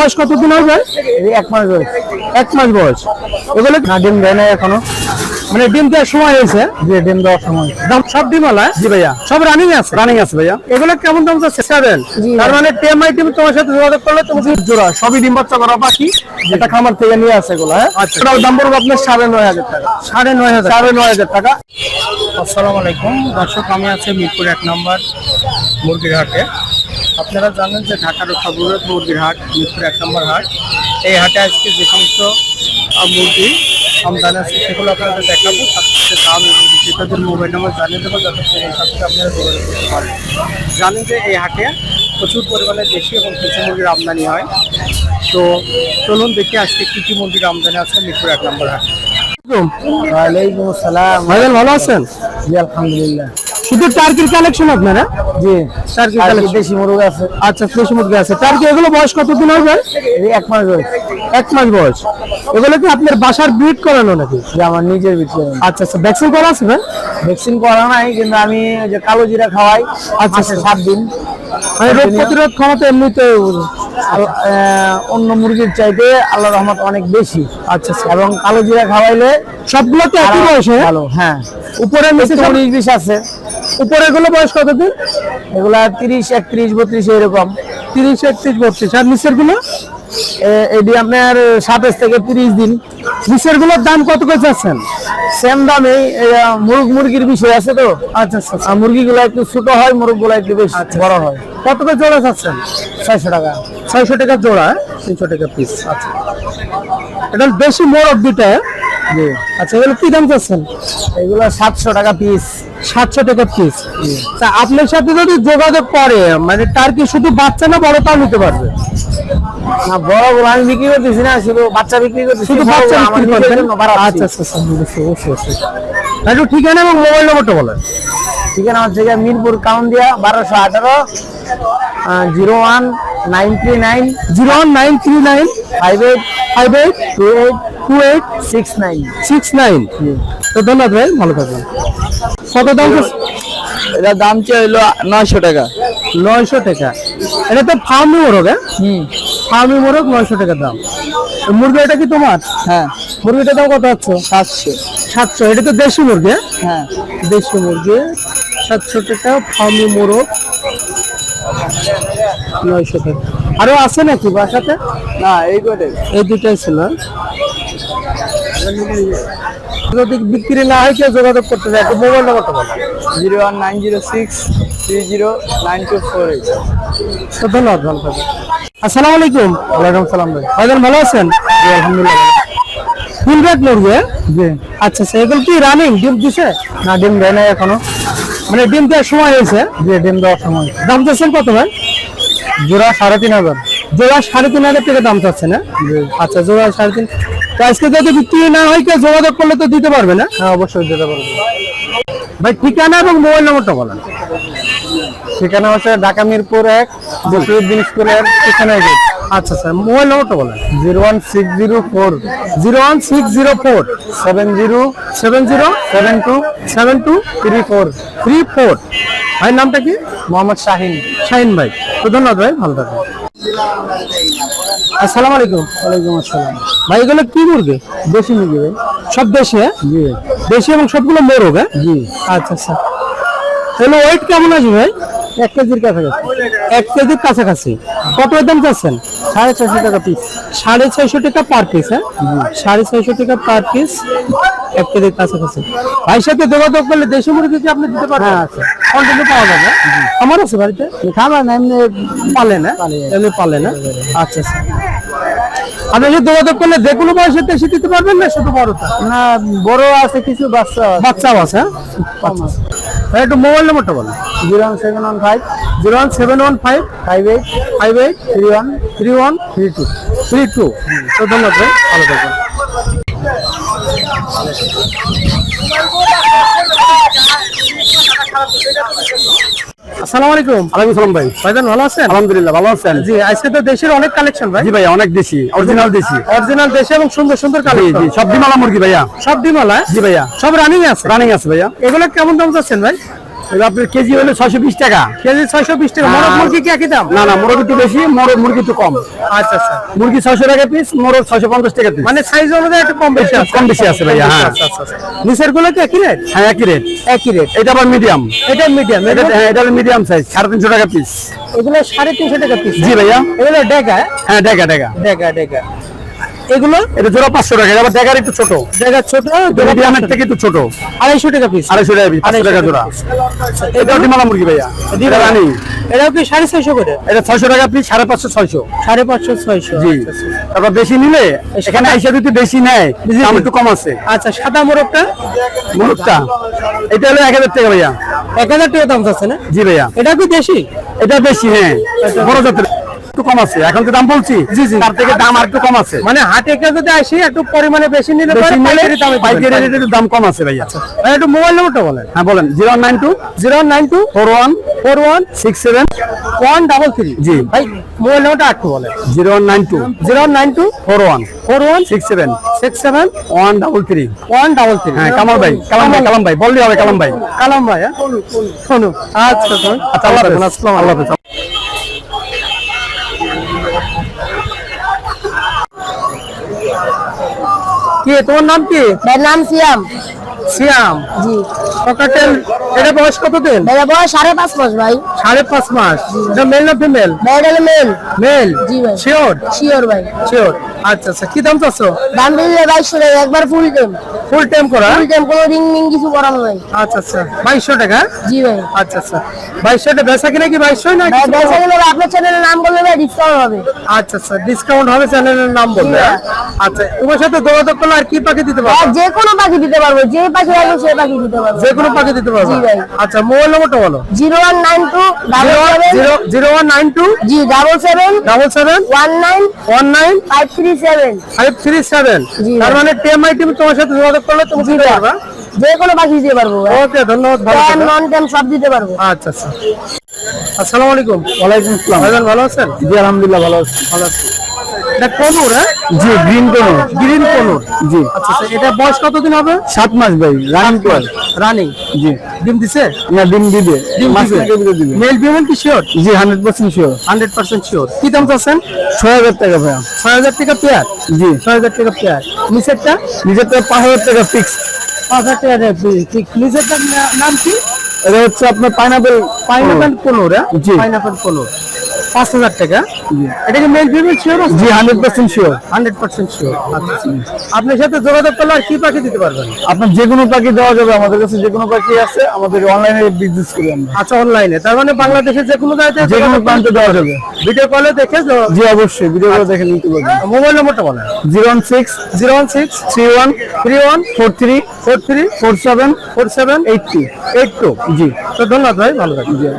বয়স কতদিন হবে? এক মাস বয়স। এক মাস বয়স। এগুলো না ডিম দেয় না এখনও। মানে ডিম দেওয়ার সময় হয়েছে? যে ডিম দেওয়ার সময়। দাম সব ডিম আলা জি ভাইয়া। সব রানিং আছে? রানিং আছে ভাইয়া। এগুলো কেমন দাম যাচ্ছে সেভেন তার মানে টেম আইটেম তোমার সাথে যোগাযোগ করলে তোমাকে জোড়া সবই ডিম বাচ্চা করা বাকি এটা খামার থেকে নিয়ে আসে এগুলো হ্যাঁ? আচ্ছা। দাম পড়বে আপনার সাড়ে নয় হাজার টাকা। সাড়ে নয় হাজার। সাড়ে নয় হাজার টাকা। আসসালামু আলাইকুম। দর্শক আমি আছি মিরপুর এক নম্বর মুরগির হাটে। আপনারা জানেন যে ঢাকার সর্ববৃহৎ মুরগির হাট মিরপুর এক নম্বর হাট। এই হাটে আজকে যে সমস্ত মুরগি আমদানি আছে সেগুলো আপনাদের দেখাবো। তার সাথে দাম এবং বিক্রেতাদের মোবাইল নম্বর জানিয়ে দেবো যাতে সেই সাথে আপনারা যোগাযোগ করতে পারেন। জানেন যে এই হাটে প্রচুর পরিমাণে দেশি এবং কিছু মুরগির আমদানি হয়। তো চলুন দেখি আজকে কী কী মুরগির আমদানি আছে মিরপুর এক নম্বর হাটে। ওয়ালাইকুম আসসালাম। ভাইজান ভালো আছেন? জি আলহামদুলিল্লাহ। শুধু টার্কির কালেকশন আপনারা? জি টার্কির কালেকশন দেশি মুরগি আছে। আচ্ছা দেশি মুরগি আছে। টার্কি এগুলো বয়স কতদিন হবে? এক মাস বয়স। এক মাস বয়স। এগুলো কি আপনার বাসার ব্রিড করানো নাকি? যে আমার নিজের ভিতরে আচ্ছা আচ্ছা ভ্যাকসিন করা আছে ভাই ভ্যাকসিন করা নাই কিন্তু আমি যে কালো জিরা খাওয়াই আচ্ছা, আচ্ছা। সাত দিন। মানে রোগ প্রতিরোধ ক্ষমতা এমনিতে অন্য মুরগির চাইতে আল্লাহ রহমত অনেক বেশি। আচ্ছা আচ্ছা। এবং কালো জিরা খাওয়াইলে সবগুলো তো একই বয়সে ভালো হ্যাঁ। উপরে নিচে চল্লিশ উনিশ বিশ আছে। উপরে গুলো বয়স কতদিন এগুলা তিরিশ একত্রিশ বত্রিশ এরকম। তিরিশ একত্রিশ বত্রিশ। আর নিচেরগুলো এটি আপনার সাতাশ থেকে তিরিশ দিন। নিচেরগুলোর দাম কত করে যাচ্ছেন সেম দামে মুরগ মুরগির বিষয় আছে তো? আচ্ছা আচ্ছা আচ্ছা। মুরগিগুলো একটু ছোট হয় মুরগগুলো একটু বেশ বড় হয়। কত করে জোড়া যাচ্ছেন ছয়শো টাকা। ছয়শো টাকা জোড়া তিনশো টাকা পিস আচ্ছা। এটা বেশি মোরগ দুটা জি। আচ্ছা এগুলো কি দাম চাচ্ছেন? এগুলো সাতশো টাকা পিস সাতশো টাকা পিস তা আপনার সাথে যদি যোগাযোগ করে মানে তার কি শুধু বাচ্চা না বড় তাও নিতে পারবে? না বড়গুলো আমি বিক্রি করতেছি না শুধু বাচ্চা বিক্রি করতেছি শুধু বাচ্চা বিক্রি। আচ্ছা আচ্ছা আচ্ছা বুঝেছি, একটু ঠিকানা এবং মোবাইল নম্বরটা বলেন। ঠিকানা হচ্ছে গিয়ে মিরপুর কাউন্দিয়া বারোশো আঠারো zero one nine three nine zero one nine three nine five eight five eight two eight two eight six nine. Six nine. তো ধন্যবাদ ভাই ভালো থাকবেন। কত দাম? এটার দাম চাইলো নয়শো টাকা। নয়শো টাকা। এটা তো ফার্মি মোরগ হ্যাঁ? ফার্মি মোরগ নয়শো টাকা দাম। মুরগি এটা কি তোমার? হ্যাঁ। মুরগিটার দাম কত হচ্ছে? সাতশো। সাতশো। এটা তো দেশি মুরগি হ্যাঁ? হ্যাঁ। দেশি মুরগি সাতশো টাকা ফার্মি মোরগ নয়শো টাকা। আরও আছে নাকি বাসাতে? না এই কটাই এই দুটাই ছিল। যদি বিক্রি না হয় কেউ যোগাযোগ করতে চায় একটু মোবাইল নাম্বারটা বলো। Zero one nine zero six three zero nine two four eight. তো ধন্যবাদ ভালো থাকবেন। আসসালামু আলাইকুম। ওয়ালাইকুম সালাম ভাই। ভাইজান ভালো আছেন? জি আলহামদুলিল্লাহ। ফুল রেট মুরগি? জি। আচ্ছা আচ্ছা এগুলো কি রানিং ডিম দিছে? না ডিম দেয় নাই এখনও। মানে ডিম দেওয়ার সময় হয়েছে? জি ডিম দেওয়ার সময়। দাম চাচ্ছেন কত ভাই? জোড়া সাড়ে তিন হাজার। জোড়া সাড়ে তিন হাজার টাকা দাম চাচ্ছে না? আচ্ছা জোড়া সাড়ে তিন তো আজকে যদি বিক্রি না হয় কেউ যোগাযোগ করলে তো দিতে পারবে না? হ্যাঁ অবশ্যই দিতে পারব। ভাই ঠিকানা এবং মোবাইল নম্বরটা বলেন। ঠিকানা হচ্ছে ঢাকা মিরপুর এক জসিউদ্দিন স্কুলের পিছনে আচ্ছা স্যার মোবাইল নম্বরটা বলেন। Zero one six zero four. Zero one six zero four. Seven zero seven zero seven two seven two three four. Three four. ভাই নামটা কি? মোহাম্মদ শাহিন। শাহিন ভাই। তো ধন্যবাদ ভাই ভালো থাকবেন। আসসালামু আলাইকুম। ওয়ালাইকুম আসসালাম। ভাই এগুলো কি মুরগি? দেশি মুরগি ভাই। সব দেশি হ্যাঁ? জি। দেশি এবং সবগুলো মোরগ হ্যাঁ? জি। আচ্ছা আচ্ছা। তাহলে ওয়েট কেমন আছে ভাই? এক কেজির কাছাকাছি। এক কেজির কাছাকাছি। কত দাম চাচ্ছেন? সাড়ে ছশো টাকা পিস সাড়ে ছয়শো টাকা পার পিস হ্যাঁ? সাড়ে ছয়শো টাকা পার পিস এক কেজির কাছাকাছি। ভাইয়ের সাথে যোগাযোগ করলে দেশি মুরগি কি আপনি দিতে পারবেন? হ্যাঁ, আছে। কন্টিনিউ পাওয়া যাবে আমার আছে বাড়িতে। খাবার না এমনি পালে না? এমনি পালে না? আচ্ছা আচ্ছা। আপনি যদি যোগাযোগ করলে যে কোনো বয়সের দেশি দিতে পারবেন না শুধু বড়টা? না বড় আছে কিছু বাচ্চা বাচ্চাও আছে হ্যাঁ। ভাই একটু মোবাইল নম্বরটা বলো। Zero one seven one five zero one seven one five five eight five eight three one three one three two. Three two. তো ধন্যবাদ ভাই ভালো থাকবেন। আসসালামু আলাইকুম। আলাইকুম সালাম ভাই। ভাইজান ভালো আছেন? আলহামদুলিল্লাহ ভালো আছেন জি আজকে তো দেশের অনেক কালেকশন ভাই। জি ভাই অনেক দেশি অরিজিনাল দেশি। অরিজিনাল দেশে এবং সুন্দর সুন্দর কালেকশন জি সব ডিমালা মুরগি ভাইয়া। সব ডিমালা? জি ভাইয়া। সব রানিং আছে? রানিং আছে ভাইয়া। এগুলো কেমন দাম যাচ্ছেন ভাই? আপনার কেজি হলে ছয়শো বিশ টাকা। কেজি ছয়শো বিশ টাকা। মোরগ মুরগি কি একই দাম? না না মোরগ একটু বেশি মোরগ মুরগি একটু কম। আচ্ছা আচ্ছা। মুরগি ছয়শো টাকা পিস মোরগ ছয়শো পঞ্চাশ টাকা পিস মানে সাইজ অনুযায়ী একটু কম বেশি আছে। কম বেশি আছে ভাইয়া, হ্যাঁ। আচ্ছা আচ্ছা আচ্ছা। নিচেরগুলো কি একই রেট হ্যাঁ একই রেট একই রেট এটা আবার মিডিয়াম এটা মিডিয়াম এটা হ্যাঁ এটা মিডিয়াম সাইজ সাড়ে তিনশো টাকা পিস এগুলো সাড়ে তিনশো টাকা পিস জি ভাইয়া। এগুলো ডেকা হ্যাঁ ডেকা ডেকা ডেকা ডেকা এগুলো? এটা জোড়া পাঁচশো টাকা আবার ডেকার একটু ছোট। ডেকা ছোট মিডিয়ামের থেকে একটু ছোট। আড়াইশো টাকা পিস আড়াইশো টাকা পিস পাঁচশো টাকা জোড়া। এটা ডিমালা মুরগি ভাইয়া। এটা রানি। এটাও কি সাড়ে ছয়শো করে? এটা ছয়শো টাকা পিস সাড়ে পাঁচশো ছয়শো। সাড়ে পাঁচশো ছয়শো। জি। তারপর বেশি নিলে এখানে আইসা যদি বেশি নেয় দাম একটু কম আছে। আচ্ছা সাদা মোরগটা? মুরগটা? এটা হলো এক হাজার টাকা ভাইয়া। এক হাজার টাকা দাম আছে না? জি ভাইয়া। এটা কি দেশি? এটা বেশি হ্যাঁ। বড় জাতের। একটু কম আছে। এখন তো দাম বলছি জি জি। তার থেকে দাম আর একটু কম আছে। মানে হাটে কেউ যদি আসি একটু পরিমাণে বেশি নিলে পাইকারি দামে পাইকারি পাইকারি রেটে একটু দাম কম আছে ভাইয়া। ভাই একটু মোবাইল নম্বরটা বলেন। হ্যাঁ বলেন। Zero nine two zero nine two four one four one six seven one double three. জি। ভাই মোবাইল নম্বরটা একটু বলেন। Zero nine two zero nine two four one four one six seven six seven one double three. One double three. হ্যাঁ কামাল ভাই কালাম ভাই কালাম ভাই বললেই হবে কালাম ভাই। কালাম ভাই হ্যাঁ। শোনো আচ্ছা আচ্ছা আল্লাহ হাফেজ। আল্লাহ হাফেজ। কি তোমার নাম কি? মেয়ের নাম সিয়াম। সিয়াম। জি। ককাটেল এটা বয়স কতদিন? দিন মেয়ের বয়স সাড়ে পাঁচ মাস ভাই। সাড়ে পাঁচ মাস। এটা মেল না ফিমেল হলো মেল মেল জি ভাই। শিওর শিওর ভাই। শিওর আচ্ছা আচ্ছা কি দাম চাচ্ছ? দাম দিলে বাইশশো টাকা একবার ফুল টাইম ফুল টাইম করা? ফুল টাইম কোনো রিং মিং কিছু করানো নাই। আচ্ছা আচ্ছা বাইশশো টাকা? জি ভাই। আচ্ছা আচ্ছা বাইশশো টাকা বেচা কিনা কি বাইশশো না বেচা গেলে আপনার চ্যানেলের নাম বললে ভাই ডিসকাউন্ট হবে। আচ্ছা আচ্ছা ডিসকাউন্ট হবে চ্যানেলের নাম হ্যাঁ? আচ্ছা তোমার সাথে যোগাযোগ করলে আর কি পাখি দিতে পারব? যে কোনো পাখি দিতে পারব যে পাখি লাগবে সে পাখি দিতে পারব। যে কোনো পাখি দিতে পারব? জি ভাই। আচ্ছা মোবাইল নম্বরটা বলো। Zero one nine two double zero zero one nine two জি double seven double seven one nine one nine five three seven five three seven তার মানে টেম আই টিম তোমার সাথে যোগাযোগ করলে তুমি দিতে পারবা। যে কোনো পাখি দিতে পারব ওকে ধন্যবাদ ভালো। নন ট্যাম সব দিতে পারব। আচ্ছা আচ্ছা। আসসালামু আলাইকুম। ওয়ালাইকুম আসসালাম। ভালো আছেন? জি আলহামদুলিল্লাহ ভালো আছি। ভালো আছি। এটা কোনুর হ্যাঁ? জি গ্রিন কোনো গ্রিন কোনুর। জি। আচ্ছা আচ্ছা এটা বয়স কতদিন হবে? সাত মাস ভাই রানিং কোয়াল রানিং জি। ডিম দিছে? না ডিম দিবে। ডিম মাস দিবে? দিবে। মেল ফিমেল কি শিওর জি hundred percent sure hundred percent sure কি দাম চাচ্ছেন? ছয় হাজার টাকা ভাইয়া। ছয় হাজার টাকা পেয়ার? জি। ছয় হাজার টাকা পেয়ার। নিচেরটা? পাঁচ হাজার টাকা ফিক্স পাঁচ হাজার টাকা ঠিক। নিচেরটার নাম কি? এটা হচ্ছে আপনার পাইনাপেল পাইনাপেল কোনোর। জি। পাইনাপেল কোনোর। পাঁচ হাজার টাকা। এটা কি মেল ফিমেল শিওর জি hundred percent sure hundred percent sure আচ্ছা। আপনার সাথে যোগাযোগ করলে আর কি পাখি দিতে পারবেন? আপনার যে কোনো পাখি দেওয়া যাবে আমাদের কাছে যে কোনো পাখি আছে আমাদের অনলাইনে বিজনেস করি আমরা। আচ্ছা অনলাইনে তার মানে বাংলাদেশের যে কোনো জায়গায় যে কোনো প্রান্তে দেওয়া যাবে। ভিডিও কলে দেখে জি অবশ্যই। ভিডিও করে দেখে নিতে পারবেন। মোবাইল নম্বরটা বলেন। Zero one six zero one six three one three one four three four three four seven four seven eight two. Eight two. জি। তো ধন্যবাদ ভাই ভালো থাকবেন।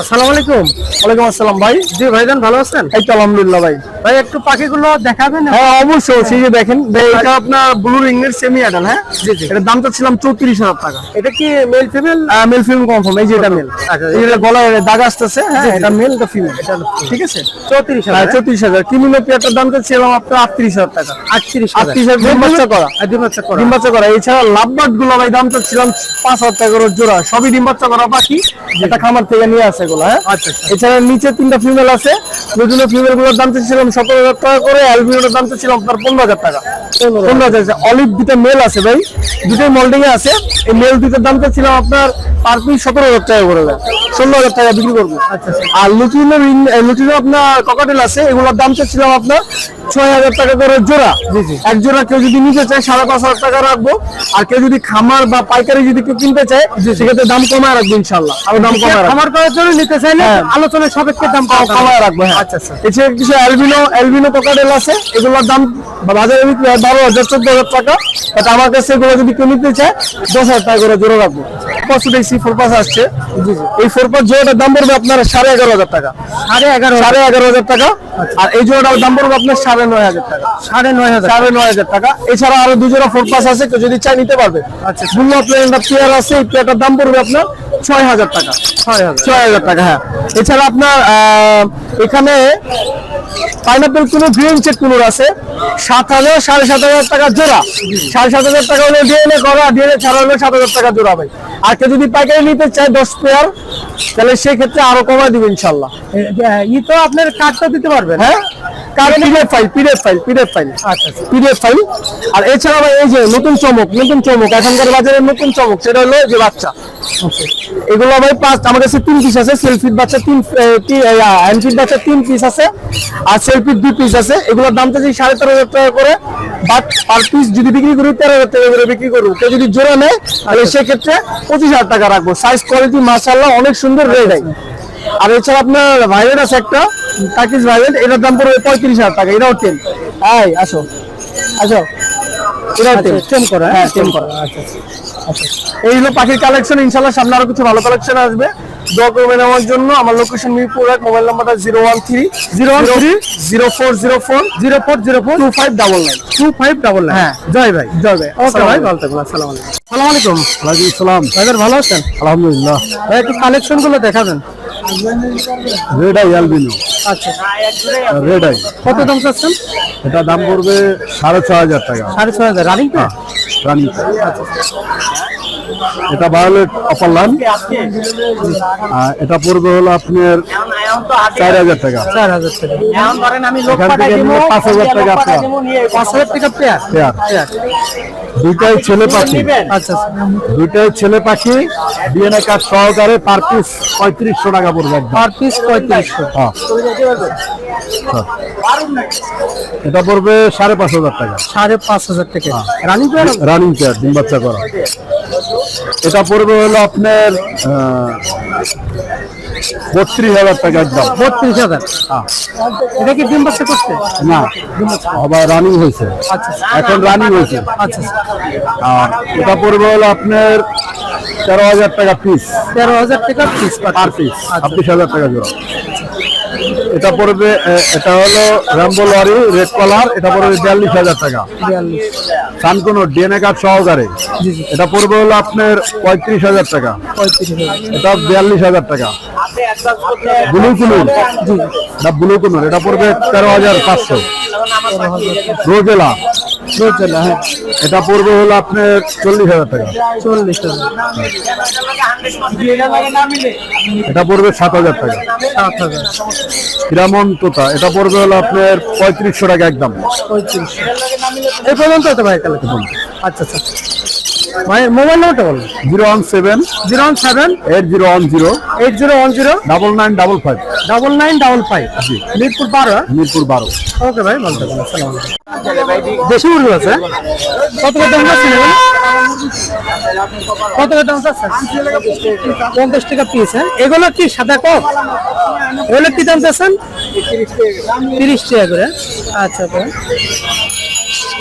আসসালামু আলাইকুম। ওয়ালাইকুম আসসালাম ভাই। জি ভাইজান ভালো আছেন? এই তো আলহামদুলিল্লাহ ভাই। ভাই একটু পাখিগুলো দেখাবেন? হ্যাঁ অবশ্যই সেই যে দেখেন এটা আপনার ব্লু রিংয়ের সেমি অ্যাডাল হ্যাঁ? জি, জি। এটার দামটা ছিলাম চৌত্রিশ হাজার টাকা। এটা কি মেল ফিমেল মেল ফিল্ম কনফার্ম এই যে এটা মেল আচ্ছা, গলায় দাগ আসতেছে হ্যাঁ? এটা মেল এটা ফিমেল ঠিক আছে? চৌত্রিশ হ্যাঁ চৌত্রিশ হাজার। কিমিনো পেয়ারটার দামটা ছিলাম আপনার আটত্রিশ হাজার টাকা। আটত্রিশ আটত্রিশ ডিম বাচ্চা করা। ডিম বাচ্চা করা। ডিম বাচ্চা করা। এছাড়া লাভবার্ডগুলো ভাই দামটা ছিলাম পাঁচ হাজার টাকা জোড়া। সবই ডিম বাচ্চা করা পাখি। এটা খামার থেকে নিয়ে আসে। হ্যাঁ? আচ্ছা আচ্ছা। এছাড়া নিচে তিনটা ফিমেল আছে। বিভিন্ন ফিমেলগুলোর দাম সতেরো হাজার টাকা করে অ্যালবিনোর দাম আপনার পনেরো হাজার টাকা। পনেরো হাজার অলিভ দুটো মেল আছে ভাই। দুটোই মোল্ডিং এ আছে। এই মেল দুটোর দামটা ছিলাম আপনার পার পিস সতেরো হাজার টাকা করে ষোলো হাজার টাকা বিক্রি করব। আচ্ছা, আর লুটিনো লুটিনো আপনার ককাটেল আছে। এগুলোর দামটা ছিলাম আপনার ছয় হাজার টাকা করে জোড়া। এক জোড়া কেউ যদি নিতে চায় সাড়ে পাঁচ হাজার টাকা রাখব। আর কেউ যদি খামার বা পাইকারি যদি কেউ কিনতে চায় সেক্ষেত্রে দাম কমায় রাখব ইনশাল্লাহ আরও দাম কমায় খামার করার জন্য নিতে চাইলে হ্যাঁ। আলোচনার সাপেক্ষে দাম কমায় রাখব হ্যাঁ। আচ্ছা আচ্ছা। এছাড়া কিছু অ্যালবিনো অ্যালবিনো আছে। এগুলোর দাম বাজারে বিক্রি হয় বারো হাজার চোদ্দ হাজার টাকা। বাট আমার কাছে এগুলো যদি কেউ নিতে চায় দশ হাজার টাকা করে জোড়া রাখব। পাঁচশো দেখছি ফোর আসছে। এই ফোর পাস জোড়াটার দাম পড়বে আপনার সাড়ে এগারো হাজার টাকা। সাড়ে এগারো সাড়ে এগারো হাজার টাকা। আর এই জোড়াটার দাম পড়বে আপনার সাড়ে নয় হাজার টাকা। সাড়ে নয় হাজার। সাড়ে নয় হাজার টাকা। এছাড়া আরও দু জোড়া ফোর আছে কেউ যদি চাই নিতে পারবে। আচ্ছা। মূল্য প্লেয়ার পেয়ার আছে এই পেয়ারটার দাম পড়বে আপনার ছয় হাজার টাকা। ছয় হাজার। ছয় হাজার টাকা হ্যাঁ। এছাড়া আপনার এখানে পাইনাপেল কোনো গ্রিন চেক কুলোর আছে। সাত হাজার সাড়ে সাত হাজার টাকা জোড়া। সাড়ে সাত হাজার টাকা হলে ডিএনএ করা ডিএনএ ছাড়া হলে সাত হাজার টাকা জোড়া ভাই। আর কেউ যদি পাইকারি নিতে চায় দশ পেয়ার তাহলে সেক্ষেত্রে আরও কমায় দিবে ইনশাল্লাহ। ই তো আপনার কার্ডটা দিতে পারবেন। হ্যাঁ? PDF file PDF file PDF file আচ্ছা আচ্ছা। পিডিএফ ফাইল আর এছাড়া এই যে নতুন চমক নতুন চমক এখনকার বাজারে নতুন চমক সেটা হলো যে বাচ্চা। এগুলো ভাই পাঁচ আমার কাছে তিন পিস আছে সেলফিট বাচ্চা তিন হ্যান্ডফিট বাচ্চা তিন পিস আছে আর সেলফিট দুই পিস আছে। এগুলোর দাম সাড়ে তেরো হাজার টাকা করে বাট পার পিস যদি বিক্রি করি তেরো হাজার টাকা করে বিক্রি করব। কেউ যদি জোড়া নেয় তাহলে সেক্ষেত্রে পঁচিশ হাজার টাকা রাখব। সাইজ কোয়ালিটি মাশাল্লাহ অনেক সুন্দর রেড আর এছাড়া আপনার আছে একটা এটার দাম পড়বে পঁয়ত্রিশ হাজার টাকা এটাও টেন আসো। আসো। এটাও টেন টেন করা হ্যাঁ টেন করা। আচ্ছা আচ্ছা। এই হলো পাখির কালেকশন ইনশাল্লাহ সামনে আরও কিছু ভালো কালেকশন আসবে। দোয়া করবেন আমার জন্য। আমার লোকেশন মিরপুর এক মোবাইল নাম্বারটা zero one three zero one three zero four zero four zero four zero four two five double nine two five double হ্যাঁ। জয় ভাই জয় ভাই। ওকে ভাই ভালো থাকবেন আসসালামু আলাইকুম। আলাইকুম। ভালো আছেন? আলহামদুলিল্লাহ। ভাই একটু কালেকশনগুলো দেখাবেন। রেড আই অ্যালবিনো আচ্ছা। রেড আই কত দাম চাচ্ছেন? এটা দাম পড়বে সাড়ে ছ হাজার টাকা। সাড়ে ছ হাজার। রানিং তো? রানি এটা ভায়োলেট অপারলান এটা পড়বে হলো আপনার চার হাজার টাকা। চার হাজার টাকা। এখান থেকে পাঁচ হাজার টাকা আপনার পাঁচ হাজার টাকা পেয়ার পেয়ার দুইটাই ছেলে পাখি। আচ্ছা দুইটাই ছেলে পাখি ডিএনএ কার্ড সহকারে পার পিস পঁয়ত্রিশশো টাকা পড়বে একদম। পার পিস পঁয়ত্রিশশো। হ্যাঁ। হ্যাঁ। এটা পড়বে সাড়ে পাঁচ হাজার টাকা। সাড়ে পাঁচ হাজার টাকা। Running pair? রানিং চেয়ার ডিম বাচ্চা করা। এটা পড়বে হলো আপনার বত্রিশ হাজার টাকা একদম। বত্রিশ হাজার? হ্যাঁ। এটা কি ডিম বাচ্চা করছে? না আবার রানিং হয়েছে। আচ্ছা এখন রানিং হয়েছে। আচ্ছা আর এটা পড়বে হলো আপনার তেরো হাজার টাকা পিস তেরো হাজার টাকা পিস পার পিস আচ্ছা। ছাব্বিশ হাজার টাকা জোড়া। এটা পড়বে এটা হলো র্যাম্বো লরি রেড কালার এটা পড়বে বিয়াল্লিশ হাজার টাকা। সান সানকোনো ডিএনএ কার্ড সহকারে। এটা পড়বে হলো আপনার পঁয়ত্রিশ হাজার টাকা। এটা বিয়াল্লিশ হাজার টাকা। ব্লু কুনুর এটা ব্লু কুনুর এটা পড়বে তেরো হাজার পাঁচশো। রোজেলা রোজেলা হ্যাঁ। এটা পড়বে হলো আপনার চল্লিশ হাজার টাকা। চল্লিশ হাজার। এটা পড়বে সাত হাজার টাকা। সাত হাজার। হিরামন তোতা এটা পড়বে হলো আপনার পঁয়ত্রিশশো টাকা একদম। পঁয়ত্রিশ এই পর্যন্ত তো ভাই তাহলে আচ্ছা আচ্ছা। ভাই মোবাইল নাম্বারটা বলুন। Zero one seven zero one seven eight zero one zero eight zero one zero double nine double five double nine double five. Mirpur বারো? মিরপুর বারো। ওকে ভাই ভালো থাকবেন আসসালামু দেশি মুরগি আছে কত কত দাম যাচ্ছে কত কত দাম যাচ্ছে পঞ্চাশ টাকা পিস হ্যাঁ? এগুলো কি সাদা কক এগুলো কি দাম চাচ্ছেন? তিরিশ টাকা করে আচ্ছা তো